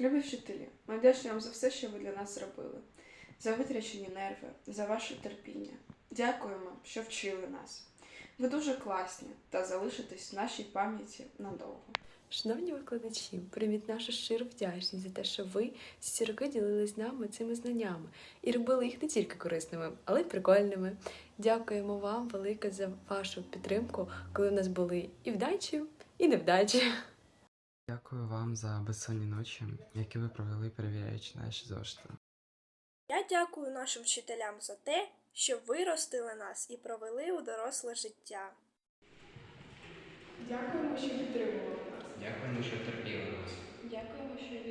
Любі вчителі, ми вдячні вам за все, що ви для нас зробили, за витрачені нерви, за ваше терпіння. Дякуємо, що вчили нас. Ви дуже класні та залишитесь в нашій пам'яті надовго. Шановні викладачі, прийміть нашу щиру вдячність за те, що ви ці роки ділились з нами цими знаннями і робили їх не тільки корисними, але й прикольними. Дякуємо вам велике за вашу підтримку, коли в нас були і вдачі, і невдачі. Дякую вам за безсонні ночі, які ви провели, перевіряючи наші зошити. Я дякую нашим вчителям за те, що виростили нас і провели у доросле життя. Дякуємо, що підтримували нас. Дякуємо, що терпіли нас. Дякуємо, що.